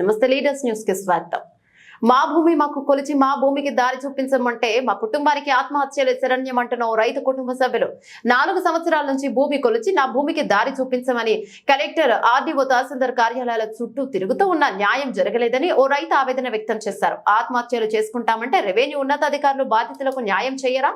నమస్తే లీడర్స్ న్యూస్కి స్వాగతం. మా భూమి మాకు కొలిచి మా భూమికి దారి చూపించమంటే మా కుటుంబానికి ఆత్మహత్యలు శరణ్యం అంటున్న ఓ రైతు కుటుంబ సభ్యులు. నాలుగు సంవత్సరాల నుంచి భూమి కొలిచి నా భూమికి దారి చూపించమని కలెక్టర్ ఆర్డీఓ తహసీల్దార్ కార్యాలయాల చుట్టూ తిరుగుతూ ఉన్న న్యాయం జరగలేదని ఓ రైతు ఆవేదన వ్యక్తం చేశారు. ఆత్మహత్యలు చేసుకుంటామంటే రెవెన్యూ ఉన్నతాధికారులు బాధితులకు న్యాయం చేయరా?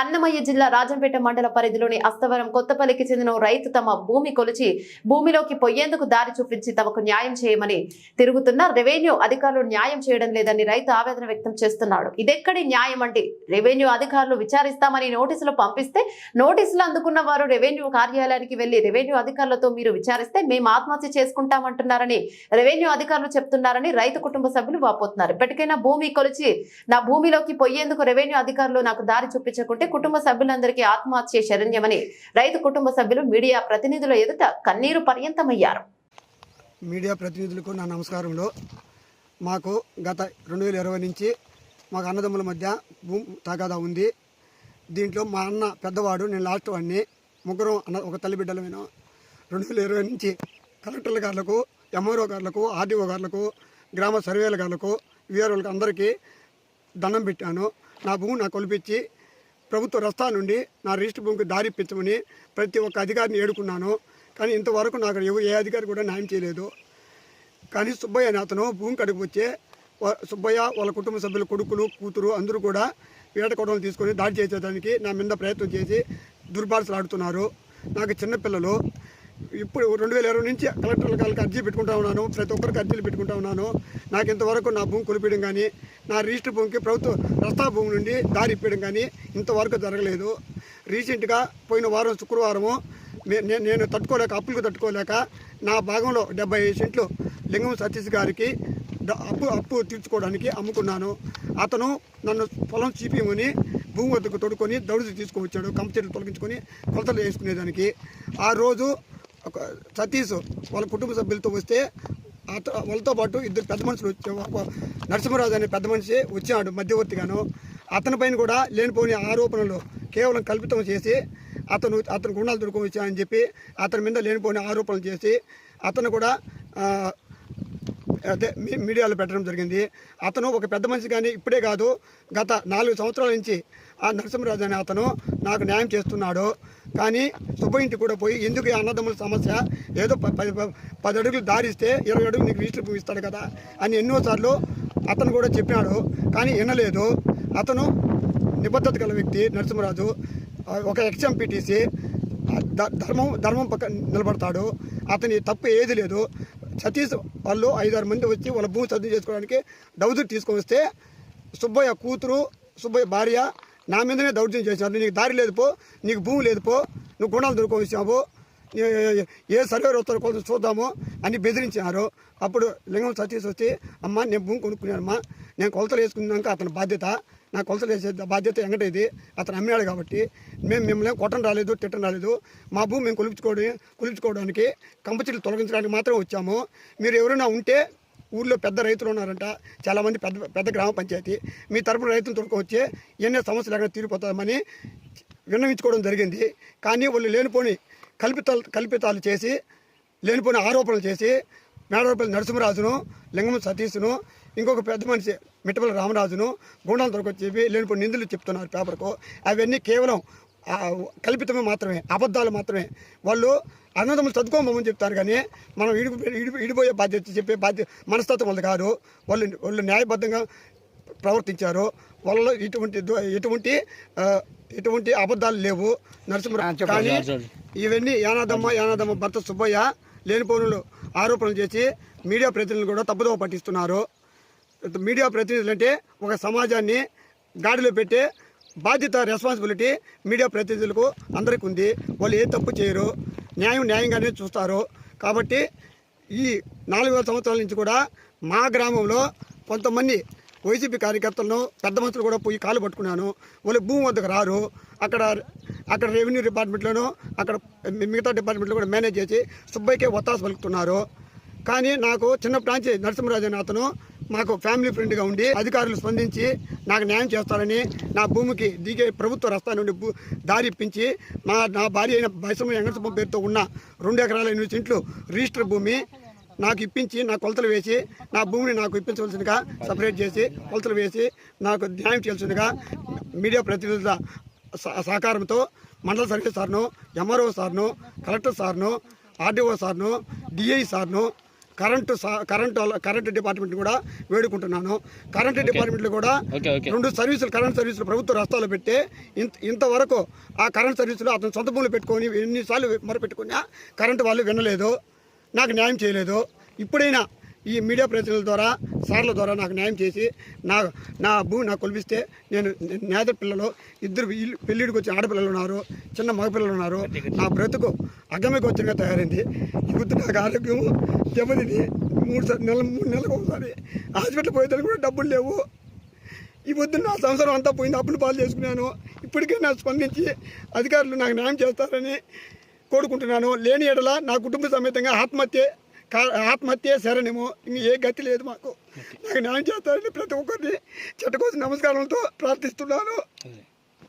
అన్నమయ్య జిల్లా రాజంపేట మండల పరిధిలోని అస్తవరం కొత్తపల్లికి చెందిన రైతు తమ భూమి కొలిచి భూమిలోకి పొయ్యేందుకు దారి చూపించి తమకు న్యాయం చేయమని తిరుగుతున్న రెవెన్యూ అధికారులు న్యాయం చేయడం లేదని రైతు ఆవేదన వ్యక్తం చేస్తున్నాడు. ఇదెక్కడి న్యాయం అంటే రెవెన్యూ అధికారులు విచారిస్తామని నోటీసులు పంపిస్తే నోటీసులు అందుకున్న వారు రెవెన్యూ కార్యాలయానికి వెళ్ళి రెవెన్యూ అధికారులతో మీరు విచారిస్తే మేము ఆత్మహత్య చేసుకుంటామంటున్నారని రెవెన్యూ అధికారులు చెప్తున్నారని రైతు కుటుంబ సభ్యులు వాపోతున్నారు. ఇప్పటికైనా భూమి కొలిచి నా భూమిలోకి పొయ్యేందుకు రెవెన్యూ అధికారులు నాకు దారి చూపించకుంటే కుటుంబ సభ్యులందరికీ ఆత్మహత్య శరణ్యమని రైతు కుటుంబ సభ్యులు మీడియా ప్రతినిధుల ఎదుట కన్నీరు పర్యంతమయ్యారు. మీడియా ప్రతినిధులకు నా నమస్కారంలో మాకు గత రెండు వేల ఇరవై నుంచి మాకు అన్నదమ్ముల మధ్య భూమి తగాదా ఉంది. దీంట్లో మా అన్న పెద్దవాడు నేను లాస్ట్ వాడిని. ముగ్గురు అన్న ఒక తల్లి బిడ్డలమైన రెండు వేల ఇరవై నుంచి కలెక్టర్ల గారులకు ఎంఆర్ఓ గారులకు ఆర్డీఓ గారులకు గ్రామ సర్వేల గారులకు వీఆర్ఓలకు అందరికీ దండం పెట్టాను. నా భూమి నాకు కొలిపించి ప్రభుత్వ రస్తా నుండి నా రిజిస్టర్ భూమికి దారి ఇప్పించమని ప్రతి ఒక్క అధికారిని ఏడుకున్నాను. కానీ ఇంతవరకు నాకు ఎవరు ఏ అధికారి కూడా న్యాయం చేయలేదు. కానీ సుబ్బయ్య అనే అతను భూమి కడుపు వచ్చే వా- సుబ్బయ్య వాళ్ళ కుటుంబ సభ్యుల కొడుకులు కూతురు అందరూ కూడా వేట తీసుకొని దాడి చేసేదానికి నా మీద ప్రయత్నం చేసి దుర్భాషలు ఆడుతున్నారు నాకు చిన్నపిల్లలు ఇప్పుడు రెండు వేల ఇరవై నుంచి కలెక్టర్ల కాళ్ళకి అర్జీ పెట్టుకుంటా ఉన్నాను. ప్రతి ఒక్కరికి అర్జీలు పెట్టుకుంటా ఉన్నాను. నాకు ఇంతవరకు నా భూమి కొలిపేయడం కానీ నా రిజిస్టర్ భూమికి ప్రభుత్వ రస్తా భూమి నుండి దారి ఇప్పేయడం కానీ ఇంతవరకు జరగలేదు. రీసెంట్గా పోయిన వారం శుక్రవారము నేను తట్టుకోలేక అప్పులకు తట్టుకోలేక నా భాగంలో డెబ్బై సెంట్లు లింగం సతీష్ గారికి అప్పు అప్పు తీర్చుకోవడానికి అమ్ముకున్నాను. అతను నన్ను పొలం చీపిమని భూమి వద్దకు తొడుకొని దౌడు తీసుకొచ్చాడు కంప తొలగించుకొని కొలతలు వేసుకునేదానికి. ఆ రోజు సతీష్ వాళ్ళ కుటుంబ సభ్యులతో వస్తే వాళ్ళతో పాటు ఇద్దరు పెద్ద మనుషులు ఒక నరసింహరాజు అనే పెద్ద మనిషి వచ్చాడు మధ్యవర్తిగాను. అతని పైన కూడా లేనిపోని ఆరోపణలు కేవలం కల్పితం చేసి అతను అతను గుండాలు దొరుకుని వచ్చాయని చెప్పి అతని మీద లేనిపోని ఆరోపణలు చేసి అతను కూడా అదే మీ- మీడియాలో పెట్టడం జరిగింది. అతను ఒక పెద్ద మనిషి కానీ ఇప్పుడే కాదు గత నాలుగు సంవత్సరాల నుంచి ఆ నరసింహరాజు అనే అతను నాకు న్యాయం చేస్తున్నాడు. కానీ సుబ్బ ఇంటికి కూడా పోయి ఎందుకు అన్నదమ్ముల సమస్య? ఏదో పది అడుగులు దారిస్తే ఇరవై అడుగులు నీకు రిజిస్టర్ భూమి ఇస్తాడు కదా అని ఎన్నోసార్లు అతను కూడా చెప్పినాడు కానీ వినలేదు. అతను నిబద్ధత గల వ్యక్తి నరసింహరాజు. ఒక ఎక్స్ఎంపీటీసీ ధర్మం ధర్మం పక్క నిలబడతాడు. అతని తప్పు ఏది లేదు. సతీష్ వాళ్ళు ఐదారు మంది వచ్చి వాళ్ళ భూమి సర్దు చేసుకోవడానికి డౌజులు తీసుకొని వస్తే సుబ్బయ్య కూతురు సుబ్బయ్య భార్య నా మీదనే దౌర్జన్యం చేశారు. నీకు దారి లేదు పో నీకు భూమి లేదు పో నువ్వు గుణాలు దొరుకుని వచ్చావు ఏ- ఏ సర్వేర్ వస్తారో కొంచెం చూద్దాము అని బెదిరించారు. అప్పుడు లింగం సతీష్ వచ్చి అమ్మ నేను భూమి కొనుక్కున్నానమ్మా నేను కొలతలు వేసుకున్నాక అతని బాధ్యత నా కొలతలు వేసే బాధ్యత ఎంగటేది అతను అమ్మాడు కాబట్టి మేము మిమ్మల్ని కొట్టం రాలేదు తిట్టం రాలేదు. మా భూమి మేము కొలుపుకోవడం కొలిపించుకోవడానికి కంపచెట్లు తొలగించడానికి మాత్రం వచ్చాము. మీరు ఎవరైనా ఉంటే ఊళ్ళో పెద్ద రైతులు ఉన్నారంట. చాలామంది పెద్ద పెద్ద గ్రామ పంచాయతీ. మీ తరపున రైతులు తొడుకొచ్చి ఎన్నో సమస్యలు ఎక్కడ తీరిపోతామని విన్నవించుకోవడం జరిగింది. కానీ వాళ్ళు లేనిపోని కల్పితాలు కల్పితాలు చేసి లేనిపోని ఆరోపణలు చేసి మేడపల్లి నరసింహరాజును లింగం సతీష్ను ఇంకొక పెద్ద మనిషి మిట్టపల్లి రామరాజును గుండాలు దొరకొచ్చేవి లేనిపోని నిందులు చెప్తున్నారు పేపర్కు. అవన్నీ కేవలం కల్పితమే మాత్రమే అబద్ధాలు మాత్రమే. వాళ్ళు అన్నదమ్ములు చదువుకోమని చెప్తారు కానీ మనం ఇడి ఇడి ఇడిపోయే బాధ్యత చెప్పే బాధ్యత మనస్తత్వం వాళ్ళు కాదు. వాళ్ళు వాళ్ళు న్యాయబద్ధంగా ప్రవర్తించారు. వాళ్ళలో ఇటువంటి ఎటువంటి ఎటువంటి అబద్ధాలు లేవు. నరసింహరావు కానీ ఇవన్నీ యానాదమ్మ యానాదమ్మ భర్త సుబ్బయ్య లేనిపోనులు ఆరోపణలు చేసి మీడియా ప్రతినిధులు కూడా తప్పుదోవ పట్టిస్తున్నారు. మీడియా ప్రతినిధులు అంటే ఒక సమాజాన్ని గాడిలో పెట్టే బాధ్యత రెస్పాన్సిబిలిటీ మీడియా ప్రతినిధులకు అందరికీ ఉంది వాళ్ళు ఏ తప్పు చేయరు న్యాయం న్యాయంగానే చూస్తారు. కాబట్టి ఈ నాలుగు వేల సంవత్సరాల నుంచి కూడా మా గ్రామంలో కొంతమంది వైసీపీ కార్యకర్తలను పెద్ద మనుషులు కూడా పోయి కాలు పట్టుకున్నాను. వాళ్ళు భూమి వద్దకు రారు. అక్కడ అక్కడ రెవెన్యూ డిపార్ట్మెంట్లోనూ అక్కడ మిగతా డిపార్ట్మెంట్లో కూడా మేనేజ్ చేసి సుబ్బయ్యకే ఒత్తాస పలుకుతున్నారు. కానీ నాకు చిన్నప్పటి నుంచి నరసింహరాజు అతను మాకు ఫ్యామిలీ ఫ్రెండ్గా ఉండి అధికారులు స్పందించి నాకు న్యాయం చేస్తారని నా భూమికి దిగే ప్రభుత్వ రస్తా నుండి భూ దారి ఇప్పించి మా నా భార్య అయిన బైసమ్మ వెంకటసమ్మ పేరుతో ఉన్న రెండు ఎకరాల ఎనిమిది సెంట్లు రిజిస్టర్ భూమి నాకు ఇప్పించి నా కొలతలు వేసి నా భూమిని నాకు ఇప్పించవలసిందిగా సపరేట్ చేసి కొలతలు వేసి నాకు న్యాయం చేయాల్సిందిగా మీడియా ప్రతినిధుల సహకారంతో మండల సర్వీస్ సార్ను ఎంఆర్ఓ సార్ను కలెక్టర్ సార్ను ఆర్డీఓ సార్ను డిఐ సార్ను కరెంటు కరెంటు కరెంటు డిపార్ట్మెంట్ కూడా వేడుకుంటున్నాను. కరెంటు డిపార్ట్మెంట్లో కూడా రెండు సర్వీసులు కరెంట్ సర్వీసులు ప్రభుత్వ రాష్ట్రాల్లో పెట్టి ఇంత ఇంతవరకు ఆ కరెంట్ సర్వీసులు అతను సొంత భూములు పెట్టుకొని ఎన్నిసార్లు మొరపెట్టుకున్నా కరెంటు వాళ్ళు వినలేదు నాకు న్యాయం చేయలేదు. ఇప్పుడైనా ఈ మీడియా ప్రతినిధుల ద్వారా సార్ల ద్వారా నాకు న్యాయం చేసి నా నా భూమి నాకు కొలిపిస్తే నేను నేత పిల్లలు ఇద్దరు పెళ్ళిడికి వచ్చిన ఆడపిల్లలు ఉన్నారు చిన్న మగపిల్లలు ఉన్నారు. నా బ్రతుకు అగమ్యకు వచ్చినగా తయారైంది. ఇప్పుడు నాకు ఆరోగ్యం దెబ్బతిని మూడు నెల మూడు నెలలకు ఒకసారి హాస్పిటల్ పోయేదానికి కూడా డబ్బులు లేవు. ఈ పొద్దున్న నా సంవత్సరం అంతా పోయింది అప్పులు పాలు చేసుకున్నాను. ఇప్పటికే నాకు స్పందించి అధికారులు నాకు న్యాయం చేస్తారని కోరుకుంటున్నాను. లేని ఎడల నా కుటుంబ సమేతంగా ఆత్మహత్య ఆత్మహత్య శరణము. ఇంక ఏ గతి లేదు మాకు. నాకు న్యాయం చేస్తారని ప్రతి ఒక్కరిని చెట్టకోసం నమస్కారంతో ప్రార్థిస్తున్నాను.